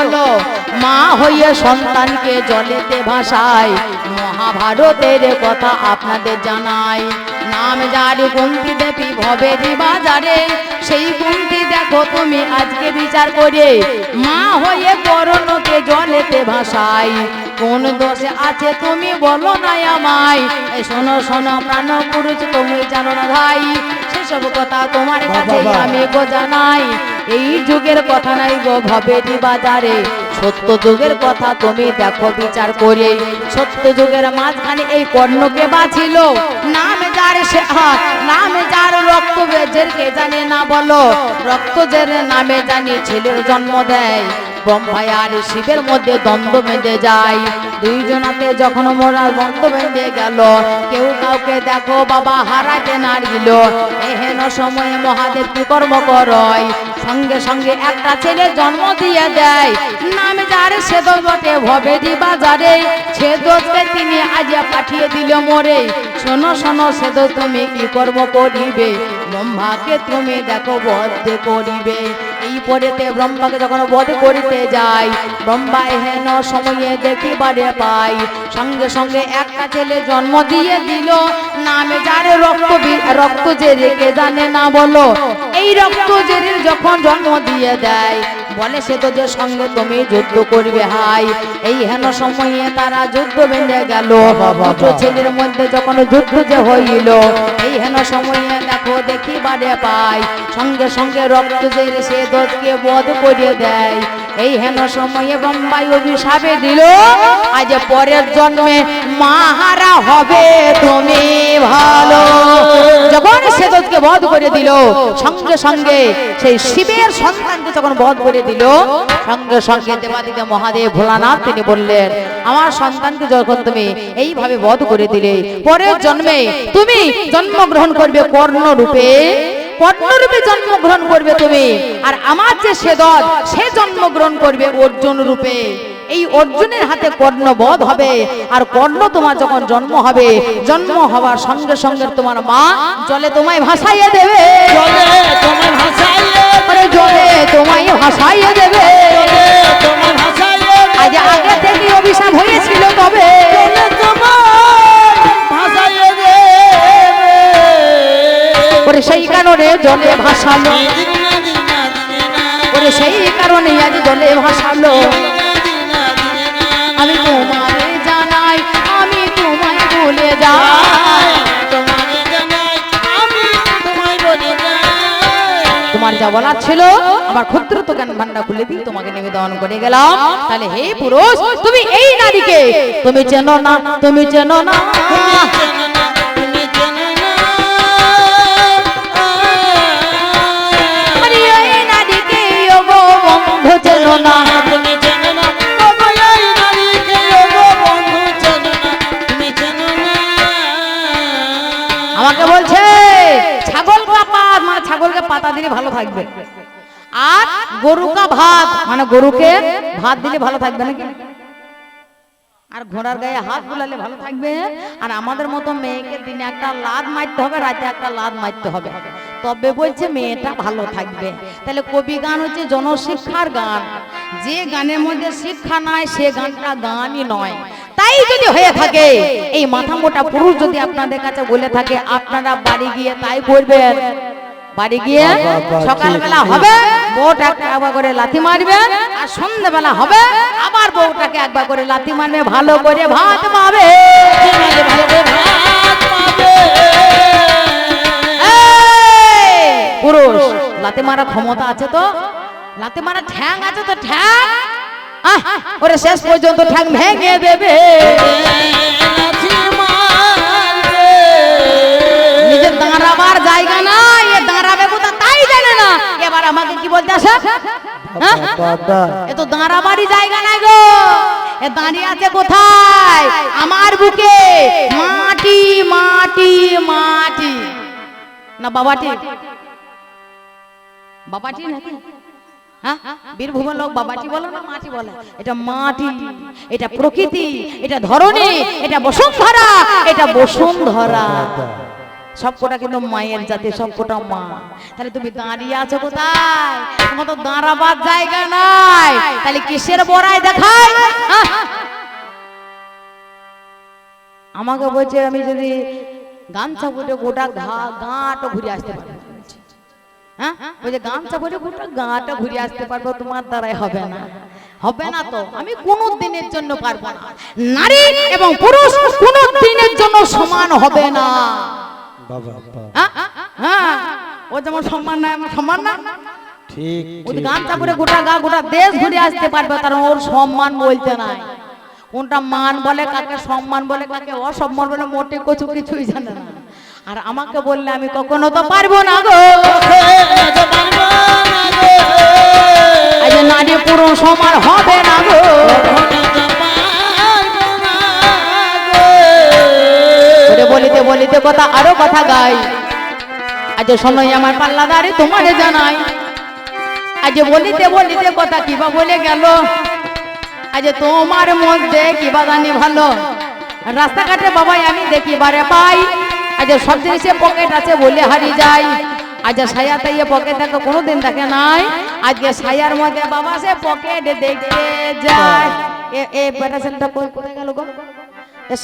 হলো মা হয়ে সন্তানকে জলেতে ভাসায় মহাভারতের কথা আপনাদের জানাই নাম যার কুন্তি দেবী ভবেরি বাজারে সেই কুন্তি দেখো তুমি আজকে বিচার করে। মা হয়ে করণকে জলেতে ভাসাই কোন দোষে আছে তুমি বলো না আমায়। শোনো শোনো প্রাণ পুরুষ তুমি জানো না ভাই। সেসব কথা তোমার কাছে আমি গো জানাই। এই যুগের কথা নাই গো ভবেরি বাজারে। সত্য যুগের কথা তুমি দেখো বিচার করে। সত্য যুগের মাঝখানে এই কর্ণকে বাঁচিল? নাম যার সে নামে যার রক্ত বেজের কে জানে না বলো? রক্ত জেনে নামে জানি ছেলের জন্ম দেয়। ব্রহ্মা আর শিবের মধ্যে দ্বন্দ্ব বেঁধে যায়। দুইজনাতে যখন মোরা দ্বন্দ্ব বেঁধে গেল, কেউ কাউকে দেখো বাবা হারাতে না দিল এহেন সময়ে মহাদেব কর্ম করয়? সঙ্গে সঙ্গে একটা ছেলে জন্ম দিয়ে দেয়। নাম যার সেদল বটে ভবেদি বাজারে। সেদকে তিনি আজ পাঠিয়ে দিল মোরে। শোনো শোনো সেদ তুমি কি কর্ম করিবে? ব্রহ্মাকে তুমি দেখো বধ করিবে। এই পরেতে ব্রহ্মাকে যখন বধ করিতে যাই, ব্রহ্মা হেন সময়ে দেখিবারে পাই। সঙ্গে সঙ্গে একটা ছেলে জন্ম দিয়ে দিল, নামে যার রক্ত রক্ত যে রেখে জানে না বলো। এই রক্ত জেরির যখন জন্ম দিয়ে দেয় বলে সে তো যে সঙ্গে তুমি যুদ্ধ করবে, হাই। এই হেন সময়ে তারা যুদ্ধ বেঁধে গেল। ছেলের মধ্যে যখন যুদ্ধ যে হইল, এই হেন সময়ে দেখো দেখি বাড়ে পাই। সঙ্গে সঙ্গে রক্ত যে সে দোষকে বধ করে দেয়। এই হেন সময়ে বোম্বাই অভিশাপে দিল। আজ পরের জন্মে মাহারা হবে, তুমি ভালো। যখন সে দোষকে বধ করে দিল, সঙ্গে সঙ্গে সেই শিবের সন্তানকে যখন বধ করে দিল, সঙ্গে সঙ্গে দেবাদিকে মহাদেব ভোলানাথ তিনি বললেন, আমার সন্তানকে যখন তুমি এইভাবে বধ করে দিলে, পরের জন্মে তুমি জন্মগ্রহণ করবে কর্ণ রূপে কর্ণরূপে জন্মগ্রহণ করবে তুমি। আর আমার যে সেদল সে জন্মগ্রহণ করবে অর্জুন রূপে। এই অর্জুনের হাতে কর্ণ বধ হবে। আর কর্ণ তোমার যখন জন্ম হবে জন্ম হওয়ার সঙ্গে সঙ্গে তোমার মা জলে তোমায় ভাসাইয়ে দেবে। জলে তোমায় ভাসাইয়ে দেবে। আজ আগে থেকে অভিশাপ হয়েছিল তবে। তোমার সেই কারণে জলে ভাসালো। ওরে সেই কারণে আজ জলে ভাসালো। আমি তোমারে জানাই, আমি তোমায় বলে যাই। তোমারে যা বলার ছিল, আমার ক্ষুদ্র তো জ্ঞান ভান্ডার খুলে দিই তোমাকে নিবেদন করে গেলাম। তাহলে হে পুরুষ, তুমি এই নারীকে, তুমি চেনো না, তুমি চেনো না। দিলে ভালো থাকবে। আর গরু কা ভাত মানে গরুকে ভাত দিলে ভালো থাকবে নাকি? আর ঘোড়ার গায়ে হাত বুলালে ভালো থাকবে? আর আমাদের মতো মেয়েকে দিনে একটা লাদ মারতে হবে রাতে একটা লাদ মারতে হবে। তবে বলছে মেয়েটা ভালো থাকবে। তাহলে কবি গান হচ্ছে জনশিক্ষার গান। যে গানের মধ্যে শিক্ষা নাই সে গানটা গানই নয়। তাই যদি হয়ে থাকে এই মাথা মোটা পুরুষ যদি আপনাদের কাছে বলে থাকে আপনারা বাড়ি গিয়ে তাই করবেন। বাড়ি গিয়ে সকালবেলা হবে বউটা একটা একবার করে লাথি মারবে আর সন্ধ্যাবেলা হবে আবার বউটাকে একবার করে লাথি মারবে ভালো করে ভাত পাবে। পুরুষ লাথি মারার ক্ষমতা আছে তো? লাথি মারার ঠ্যাং আছে তো ঠ্যাং? ওরে শেষ পর্যন্ত ঠ্যাং ভেঙে দেবে। নিজের দাঁড়াবার জায়গা নাই এ দাঁড়াবে কোথা তাই জানে না এবার আমাকে কি বলতে আসে হ্যাঁ? এ তো জায়গা নাই গো। এ দাঁড়িয়ে আছে কোথায়? আমার বুকে মাটি মাটি মাটি। না বাবাটি। বাবাটি নাকি? হ্যাঁ? বীরভূমের লোক বাবাটি বলে না মাটি বলে? এটা মাটি এটা প্রকৃতি এটা ধরনী এটা বসুন্ধরা এটা বসুন্ধরা। সবকটা কিন্তু মায়ের জাতি সবকটা মা। তাহলে তুমি দাঁড়িয়ে আছো কোথায়? তোমার তো দাঁড়াবার জায়গা নাই। তাহলে কিসের বড়াই দেখায় হ্যাঁ? আমাকে বলছে আমি যদি গামছা পরে গোটা ঘা গাঁটা ঘুরে আসতে পারব। হ্যাঁ? বলছে গামছা পরে গোটা গাঁটা ঘুরে আসতে পারব তোমার দ্বারাই হবে না। হবে না তো। আমি কোনো দিনের জন্য পারব না। নারী এবং পুরুষ কোনো দিনের জন্য সমান হবে না। বাবা। হ্যাঁ? হ্যাঁ? ও যেমন সম্মান না আমার সম্মান না? ঠিক ওই গামছা পরে গোটা গা গোটা দেশ ঘুরে আসতে পারবে কারণ ওর সম্মান বলতে নাই। কোনটা মান বলে কাকে সম্মান বলে কাকে অসম্মান বলে মোটে কচু কিছুই জানে না। আর আমাকে বললে আমি কখনো তো পারব না গো। নারী পুরুষ সমান হবে না গো। বলিতে বলিতে কথা, আরও কথা গাই। আজ শোনোই আমার পাল্লাদারে তোমারে জানাই। আজ বলিতে বলিতে কথা কিবা বলে গেল। আজ তোমার মধ্যে কিবা জানি ভালো। রাস্তাঘাটে বাবাই আমি দেখিবারে পাই। আজ সব জিনিসে পকেট আছে বলে হারিয়ে যাই। আজ সায়া তাইয়ে পকেট দেখো কোনোদিন দেখে নাই। আজকে সায়ার মধ্যে বাবা সে পকেট দেখতে যায়। এ এ কই- কোথায় গেল গো?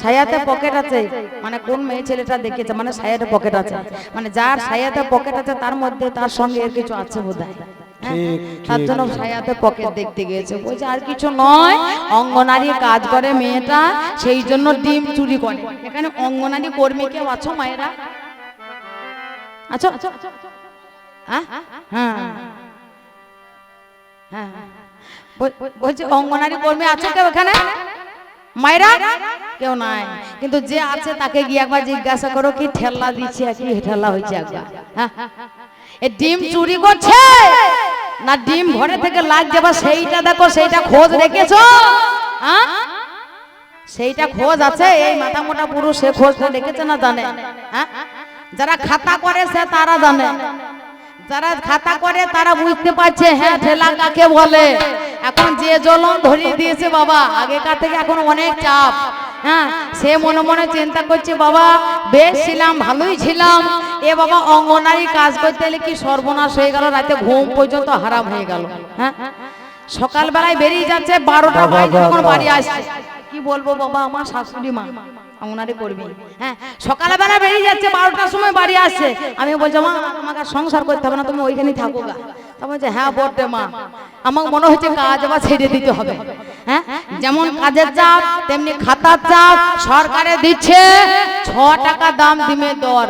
সায়াতে পকেট আছে। মানে কোন মেয়ে ছেলেটা দেখেছে মানে সায়াতে পকেট আছে। মানে যার সায়াতে পকেট আছে তার মধ্যে তার সঙ্গে এর কিছু আছে বোধ হয়? তার জন্য সায়াতে পকেট দেখতে গিয়েছে। বলছে আর কিছু নয় অঙ্গনারী কাজ করে মেয়েটা সেই জন্য ডিম চুরি করে। এখানে অঙ্গনারী কর্মী কেউ আছো মায়েরা? আছো? হ্যাঁ। হ্যাঁ। হ্যাঁ বলছে অঙ্গনারী কর্মী আছো কেউ এখানে? মায়েরা কেউ নাই। কিন্তু যে আছে তাকে গিয়ে একবার জিজ্ঞাসা করো, কি ঠেলা দিচ্ছে কি ঠেলা হয়েছে একবার? হ্যাঁ? এ ডিম চুরি করছে? না ডিম ঘরে থেকে লাগ বা সেইটা দেখো, সেইটা খোঁজ রেখেছো? হ্যাঁ? সেইটা খোঁজ আছে? এই মাথা মোটা পুরুষ সে খোঁজটা রেখেছে না জানে? হ্যাঁ? যারা খাতা করে সে তারা জানে। যারা খাতা করে তারা বুঝতে পারছে হ্যাঁ ঠেলা কাকে বলে? এখন যে জ্বলন ধরিয়ে দিয়েছে বাবা আগেকার থেকে এখন অনেক চাপ। হ্যাঁ সে মনে মনে চিন্তা করছে বাবা বেশ ছিলাম ভালোই ছিলাম। এ বাবা অঙ্গনারী কাজ করতে গেলে কি সর্বনাশ হয়ে গেল রাতে ঘুম পর্যন্ত হারাম হয়ে গেল। হ্যাঁ? সকালবেলায় বেরিয়ে যাচ্ছে বারোটা বাড়ি আসছে কি বলব বাবা আমার শাশুড়ি মা। অঙ্গনারী করবি হ্যাঁ সকালবেলা বেরিয়ে যাচ্ছে, বারোটার সময় বাড়ি আসছে। আমি বলছি, মা তোমাকে সংসার করতে হবে না, তুমি ওইখানেই থাকো গা। তখন বলছে হ্যাঁ বটে, মা। আমার মনে হচ্ছে কাজ আবার ছেড়ে দিতে হবে। হ্যাঁ যেমন কাজের চাপ, তেমনি খাতার চাপ, সরকারে দিচ্ছে, ছ টাকা দাম ডিমের দর।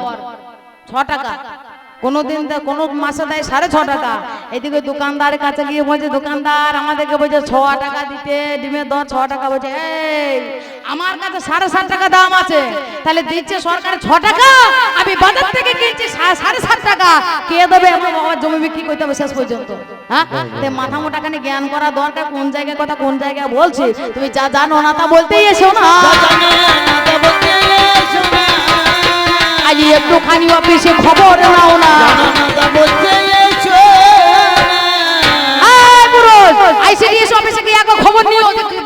ছ টাকা। কোনো দিন দে- কোনো মাসে দেয় সাড়ে ছ টাকা। এদিকে দোকানদারের কাছে গিয়ে বলছে, দোকানদার, আমাদেরকে বলছে ছ টাকা দিতে, ডিমের দর ছ টাকা বলছে, এই, আমার কাছে সাড়ে সাত টাকা দাম আছে। তাহলে দিচ্ছে সরকার ছ টাকা? আমি বাজার থেকে কিনছি সাড়ে সাত টাকা। কে দেবে? আমার বাবা জমি বিক্রি করতে হবে শেষ পর্যন্ত। হ্যাঁ? মাথা মাথা মোটাখানি জ্ঞান করা দরকার, কোন জায়গায় কথা কোন জায়গায় বলছি। তুমি যা জানো না তা বলতেই এসো না। আজ একটুখানি অফিসে খবর নাও না।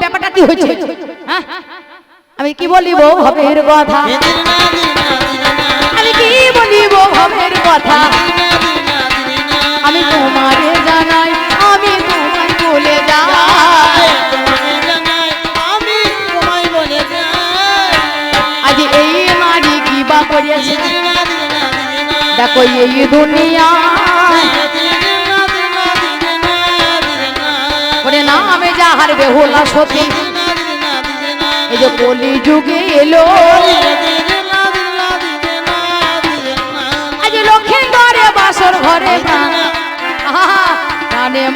ব্যাপারটা কি হয়েছে? হ্যাঁ? আমি কি ভবের কথা? আমি কি বলিব ভবের কথা? আমি তোমারে জানাই দেখো এই দুনিয়া ওরে নামে যাহার বেহুলা সতী। এই যে কলি যুগে এলো। আজ লক্ষ্মী ঘরে, বাসর ঘরে প্রাণ।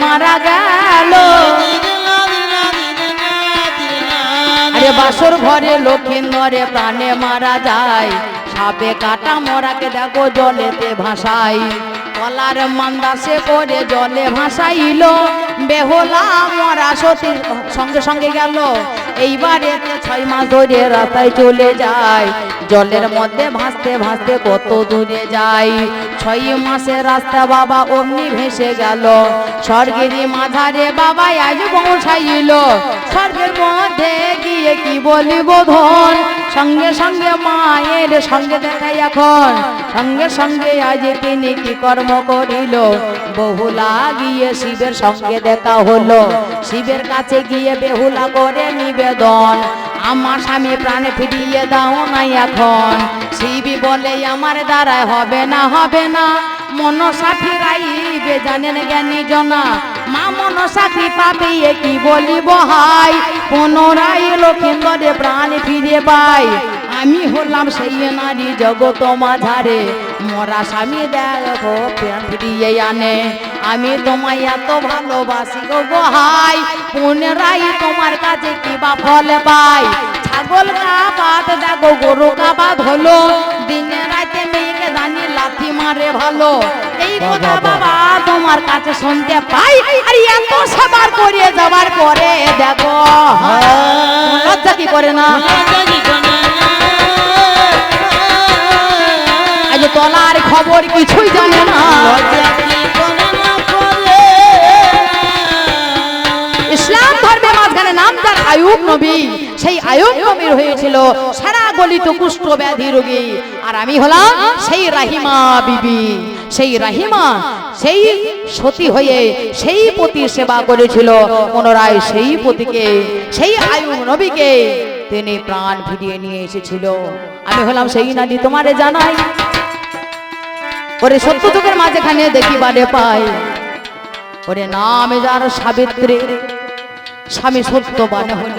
মারা গেল। আরে বাসর ঘরে লক্ষিন্দরে প্রাণে মারা যায়। সাপে কাটা মরাকে দেখো জলেতে ভাসাই। কলার মান্দাসে করে জলে ভাসাইল। বেহলা মরা সতীর সঙ্গে সঙ্গে গেল। এইবারে ছয় মাস ধরে রাতায় চলে যায়। জলের মধ্যে ভাসতে ভাসতে কত দূরে যায় ছয় মাসের রাস্তা বাবা অমনি ভেসে গেল। স্বর্গেরই মাঝারে বাবা আজ পৌঁছাইল। স্বর্গের মধ্যে গিয়ে কি বলিব ধন? সঙ্গে সঙ্গে মায়ের সঙ্গে দেখাই এখন। সঙ্গে সঙ্গে আজ তিনি কি কর্ম করিল? বহুলা গিয়ে শিবের সঙ্গে দেখা হলো। শিবের কাছে গিয়ে বেহুলা করে নিবেদন। আমার স্বামী প্রাণে ফিরিয়ে দাও নাই এখন। শিবি বলে, আমার দ্বারায় হবে না হবে না। মনসা ফিরাইবে, জানেন জ্ঞানী জনা। মা মনসা কৃপা পেয়ে কি বলিব, হাই। পুনরায় লক্ষিন্দরে প্রাণ ফিরে পাই আমি হলাম সেই নারী জগত মাঝারে। মরা স্বামী দেখো প্রাণ ফিরিয়ে আনে। আমি তোমায় এত ভালোবাসি গো গোহাই পুনরাই তোমার কাছে কি বা ফল পাই ছাগল কাবাদ দেখো গরু কাবাদ হলো। দিনে রাতে মেয়েকে জানি লাথি মারে ভালো। এই কথা বাবা তোমার কাছে শুনতে পাই। আর এত সবার করে যাবার পরে দেখো। লজ্জা কি করে না? তলার খবর কিছুই জানে না। ইসলাম ধর্মের মাঝখানে নাম তার আয়ুব নবী, সেই আয়ুব নবীর হয়েছিল সারা গলিত কুষ্ঠ ব্যাধি রোগী। আর আমি হলাম সেই রাহিমা বিবি। সেই রাহিমা, সেই সতী হয়ে সেই পতির সেবা করেছিল, পুনরায় সেই পতিকে, সেই আয়ুব নবীকে তিনি প্রাণ ফিরিয়ে নিয়ে এসেছিল। আমি হলাম সেই নারী তোমারে জানাই। ওরে সত্য যুগের মাঝখানে দেখিবারে পাই। ওরে নাম যার সাবিত্রী, স্বামী সত্যবান হল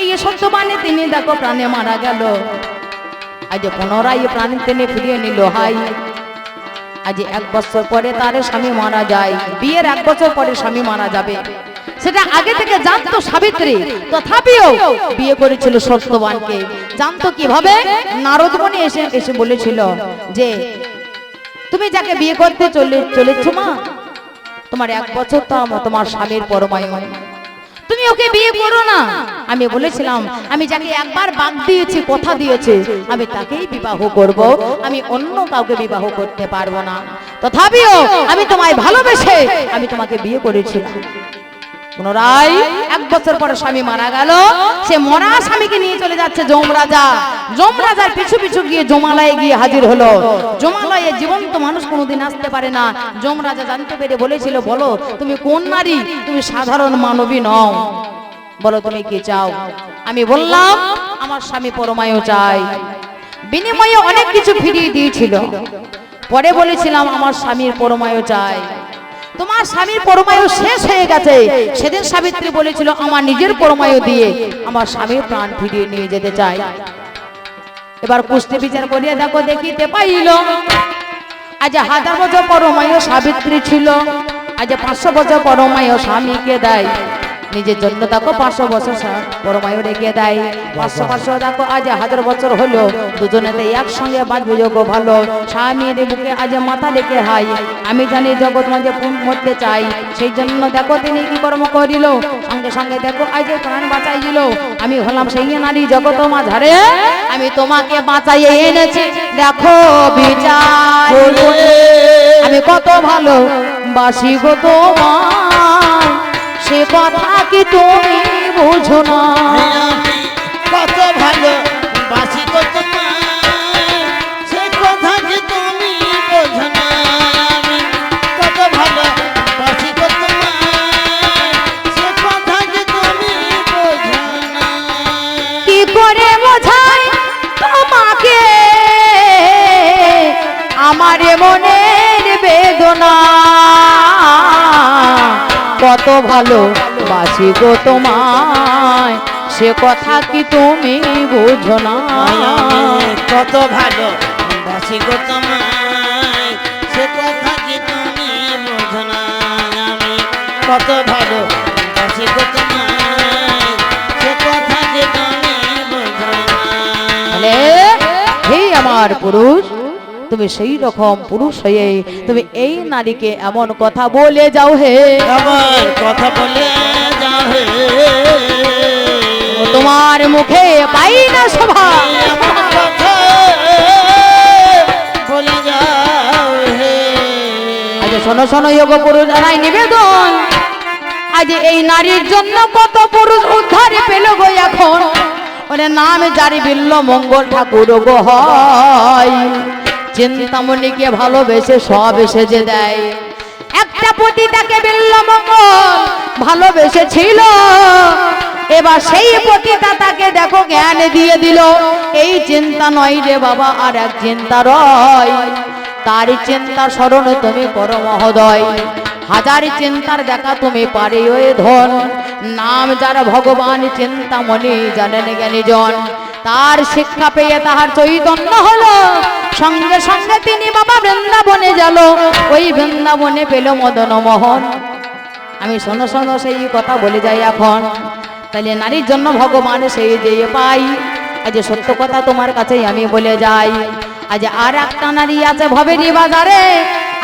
এই সত্যবানে তিনি দেখো প্রাণে মারা গেল। আজ পুনরায় প্রাণ তিনি ফিরিয়ে নিল, হাই। আজ এক বছর পরে তার স্বামী মারা যায়। বিয়ের এক বছর পরে স্বামী মারা যাবে। সেটা আগে থেকে জানতো সাবিত্রী। তথাপিও বিয়ে করেছিল সত্যবানকে। জানতো কীভাবে? নারদমণি এসে এসে বলেছিল যে তুমি যাকে বিয়ে করতে চলে চলেছ মা, তোমার এক বছর তো আমার তোমার স্বামীর পরমায়ু তুমি ওকে বিয়ে করো না। আমি বলেছিলাম, আমি যাকে একবার বাদ দিয়েছি, কথা দিয়েছি, আমি তাকেই বিবাহ করব। আমি অন্য কাউকে বিবাহ করতে পারব না। তথাপিও আমি তোমায় ভালোবেসে আমি তোমাকে বিয়ে করেছিলাম। পুনরায় এক বছর পরে স্বামী মারা গেল। সে মরা স্বামীকে নিয়ে চলে যাচ্ছে যমরাজা। যমরাজার পিছু পিছু গিয়ে জমালয়ে গিয়ে হাজির হলো। জমালয়ে জীবন্ত মানুষ কোনোদিন আসতে পারে না। যমরাজা জানতে পেরে বলেছিল, বলো, তুমি কোন নারী? তুমি সাধারণ মানবী নও। বলো, তুমি কি চাও? আমি বললাম, আমার স্বামী পরমায়ু চাই। বিনিময়ে অনেক কিছু ফিরিয়ে দিয়েছিল। পরে বলেছিলাম, আমার স্বামীর পরমায়ু চাই। তোমার স্বামীর পরমায়ু শেষ হয়ে গেছে। সেদিন সাবিত্রী বলেছিল, আমার নিজের পরমায়ু দিয়ে আমার স্বামীর প্রাণ ফিরিয়ে নিয়ে যেতে চাই। এবার কুস্তি বিচার করিয়া দেখো, দেখিতে পাইল, আজ হাজার বছর পরমায়ু সাবিত্রী ছিল, আজ পাঁচশো বছর পরমায়ু স্বামীকে দেয়। নিজের জন্য দেখো পাঁচশো বছর পরমায়ু রেখে দেয়। পাঁচশো পাঁচশো দেখো আজ হাজার বছর হলো। দুজনে দুজনেতে একসঙ্গে বাঁচবো যোগ্য ভালো। স্বামীর বুকে আজ মাথা রেখে হাই আমি জানি জগৎ মাঝে মরতে চাই সেই জন্য দেখো তিনি কি কর্ম করিল। সঙ্গে সঙ্গে দেখো আজ প্রাণ বাঁচাইছিল আমি হলাম সেই নারী জগৎ মাঝারে। আমি তোমাকে বাঁচাইয়ে এনেছি। দেখো বিচার। আমি কত ভালো বাসি গো তোমার সে কথা কি তুমি বুঝো না কত ভালো বাসি তোমায়, সে কথা কি তুমি বোঝো না। কত ভালো বাসি তোমায়, সে কথা কি তুমি বোঝো না। কি করে বোঝাই তোমাকে আমার মনের বেদনা কত ভালো বাসি গো তোমায় সে কথা কি তুমি বুঝো না কত ভালো বাসি গো তোমায়, সে কথা কি তুমি বোঝো না। আমি কত ভালো বাসি গো তোমায়, সে কথা কি তুমি বোঝো না। হে আমার পুরুষ তুমি সেই রকম পুরুষ হয়ে তুমি এই নারীকে এমন কথা বলে যাও হে। আমার কথা বলে যাও হে। তোমার মুখে পাই না শোভা। বলে যাও হে। আজ শোনো শোনো যোগ পুরুষ জানাই নিবেদন। আজ এই নারীর জন্য কত পুরুষ উদ্ধারে পেল গো এখন। ওরে নাম জারি বিল্ল মঙ্গল ঠাকুর গো হয়। চিন্তামণিকে ভালোবেসে সব এসে যে দেয়। একটা পতি তাকে বিল্ল মঙ্গল ভালোবেসেছিল। এবার সেই পতিতা তাকে দেখো জ্ঞান দিয়ে দিল। এই চিন্তা নয় রে বাবা, আর এক চিন্তা রয়। তারই চিন্তা স্মরণ তুমি করো মহোদয় হাজার চিন্তার দেখা তুমি পারে ওই ধন। নাম যার ভগবান চিন্তামণি জানেন জ্ঞানী জন তার শিক্ষা পেয়ে তাহার চৈতন্য হলো। সঙ্গে সঙ্গে তিনি বাবা বৃন্দাবনে গেল। ওই বৃন্দাবনে পেল মদন মোহন আমি শোনো শোনো, সেই কথা বলে যাই এখন। তাহলে নারীর জন্য ভগবান সেই যে পাই। আজ সত্য কথা তোমার কাছেই আমি বলে যাই। আজ আর একটা নারী আছে ভবেরি বাজারে।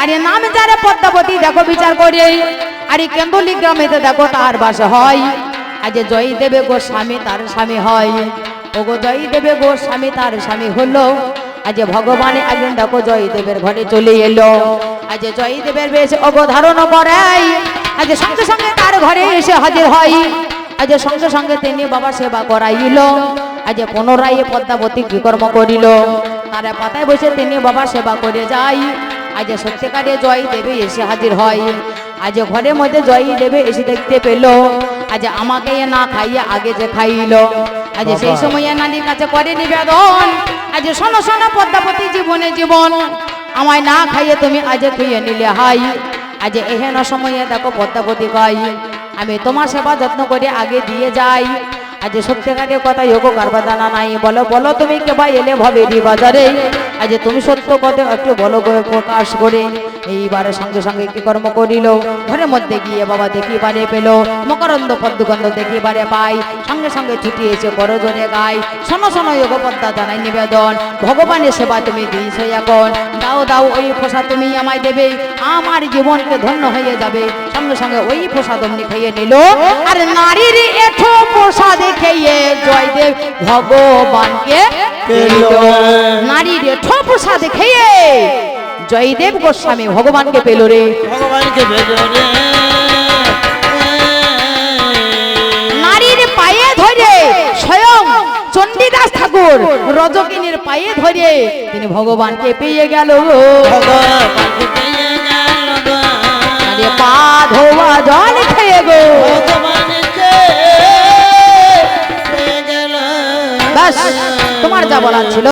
আরে নাম যারে পদ্মাবতী, দেখো বিচার করে। আরে কেন্দলি গ্রামেতে দেখো তার বাস হয়। আজ জয় দেবে গো স্বামী তার স্বামী হয়। ও গো জয় দেবে গো স্বামী তার স্বামী হলো আজ ভগবান একদিন দেখো জয়দেবের ঘরে চলে এলো। আজ জয়দেবের বেশ অবধারণ করাই। আজ সঙ্গে সঙ্গে তার ঘরে এসে হাজির হয়। আজ সঙ্গে সঙ্গে তিনি বাবা সেবা করাইল। আজ পুনরায় পদ্মাবতী বিকর্ম করিল? তার পাতায় বসে তিনি বাবা সেবা করে যাই আজ সত্যিকারে জয় দেবে এসে হাজির হয়। আজ ঘরের মধ্যে জয় দেবে এসে দেখতে পেল। আজ আমাকে না খাইয়ে আগে যে খাইল। আজ সেই সময় নানির কাছে করে নিবেদন। আজ শোনো শোনো পদ্মাপতি জীবনে জীবন। আমায় না খাইয়ে তুমি আজ খুইয়ে নিলে হাই। আজ এহেন সময়ে দেখো পদ্মাপতি ভাই আমি তোমার সেবা যত্ন করে আগে দিয়ে যাই। আজ সত্যিকারের কথা যোগ কারবা জানা নাই। বলো বলো তুমি কেবা এলে ভবেরি বাজারে? আজ তুমি সত্য কথা একটু বলো প্রকাশ করে। এইবারে সঙ্গে সঙ্গে কি কর্ম করিল? ঘরের মধ্যে গিয়ে বাবা দেখি দেখিবারে পেল। মকরন্দ পদ্মগন্ধ দেখিবারে পাই। সঙ্গে সঙ্গে ছুটি এসে করজনে গাই। শোনো শোনো যোগ পদ্মা জানাই নিবেদন। ভগবানের সেবা তুমি দিয়েছ এখন। দাও দাও, ওই পোষা তুমি আমায় দেবে। আমার জীবনকে ধন্য হয়ে যাবে। সঙ্গে সঙ্গে ওই প্রসাদ অমনি খেয়ে নিল। আর নারীর এঠো প্রসাদ খেয়ে জয়দেব ভগবানকে পেল নারীর খেয়ে জয়দেব গোস্বামী ভগবানকে পেল রে। ভগবানকে ভেতরে নারীর পায়ে ধরে স্বয়ং চণ্ডীদাস ঠাকুর রজকিনীর পায়ে ধরে তিনি ভগবানকে পেয়ে গেল পা ধোয়া জল খেয়ে গো। ভগবানকে পেয়ে গেল ব্যাস। তোমার যা বলার ছিল।